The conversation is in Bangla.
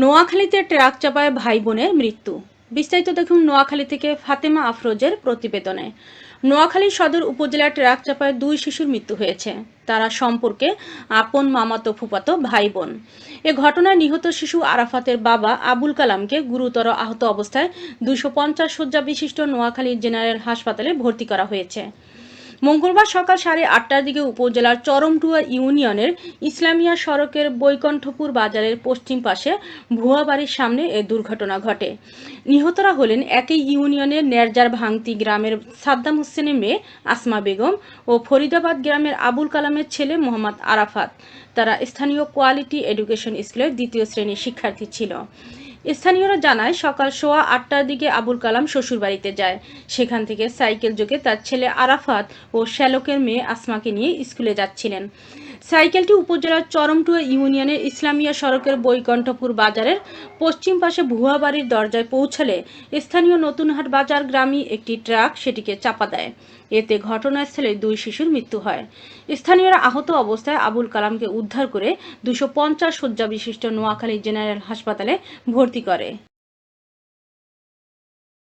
নোয়াখালীতে ট্রাক চাপায় ভাই বোনের মৃত্যু। বিস্তারিত দেখুন নোয়াখালী থেকে ফাতেমা আফরোজের প্রতিবেদনে। নোয়াখালী সদর উপজেলার ট্রাক চাপায় দুই শিশুর মৃত্যু হয়েছে। তারা সম্পর্কে আপন মামাতো ফুপাতো ভাই বোন এ ঘটনায় নিহত শিশু আরাফাতের বাবা আবুল কালামকে গুরুতর আহত অবস্থায় দুশো পঞ্চাশ শয্যা বিশিষ্ট নোয়াখালী জেনারেল হাসপাতালে ভর্তি করা হয়েছে। মঙ্গলবার সকাল সাড়ে আটটার দিকে উপজেলার চরমটুয়া ইউনিয়নের ইসলামিয়া সড়কের বৈকণ্ঠপুর বাজারের পশ্চিম পাশে ভুয়া বাড়ির সামনে এ দুর্ঘটনা ঘটে। নিহতরা হলেন একই ইউনিয়নের নেরজার ভাঙতি গ্রামের সাদ্দাম হোসেনের মেয়ে আসমা বেগম ও ফরিদাবাদ গ্রামের আবুল কালামের ছেলে মোহাম্মদ আরাফাত। তারা স্থানীয় কোয়ালিটি এডুকেশন স্কুলের দ্বিতীয় শ্রেণির শিক্ষার্থী ছিল। স্থানীয়রা জানায়, সকাল সোয়া আটটার দিকে আবুল কালাম শ্বশুরবাড়িতে যায়। সেখান থেকে সাইকেল যোগে তার ছেলে আরাফাত ও শ্যালকের মেয়ে আসমাকে নিয়ে স্কুলে যাচ্ছিলেন। সাইকেলটি উপজেলার চরমটুয়া ইউনিয়নের ইসলামিয়া সড়কের বৈকণ্ঠপুর বাজারের পশ্চিম পাশে ভুয়া বাড়ির দরজায় পৌঁছালে স্থানীয় নতুনহাট বাজার গ্রামী একটি ট্রাক সেটিকে চাপা দেয়। এতে ঘটনাস্থলে দুই শিশুর মৃত্যু হয়। স্থানীয়রা আহত অবস্থায় আবুল কালামকে উদ্ধার করে দুশো পঞ্চাশ শয্যা বিশিষ্ট নোয়াখালী জেনারেল হাসপাতালে ভর্তি করে।